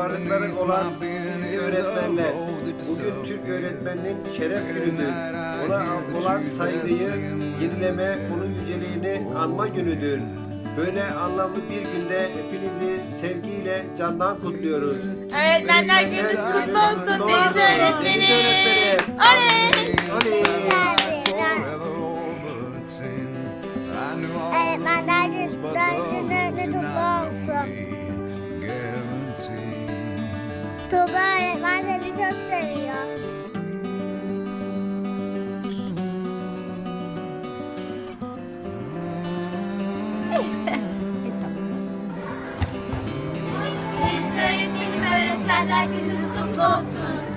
varlıkları olan bizim öğretmenler. Bugün Türk öğretmeninin şeref günüdür. Ona olan saygıyı yenileme, onun yüceliğini anma günüdür. Böyle anlamlı bir günde hepinizi sevgiyle candan kutluyoruz. Öğretmenler gününüz kutlu olsun Deniz öğretmenim. Oley! Oley! Öğretmenler the rules, but günü the de rules did kutlu olsun. Tuğba öğretmen seni çok seviyor. Deniz öğretmenim öğretmenler gününüz kutlu olsun.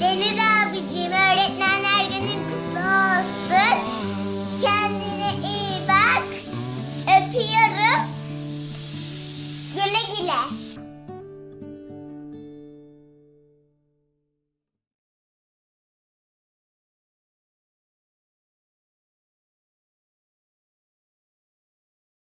Deniz abicim öğretmenler günün kutlu olsun. Kendine iyi bak. Öpüyorum. Güle güle.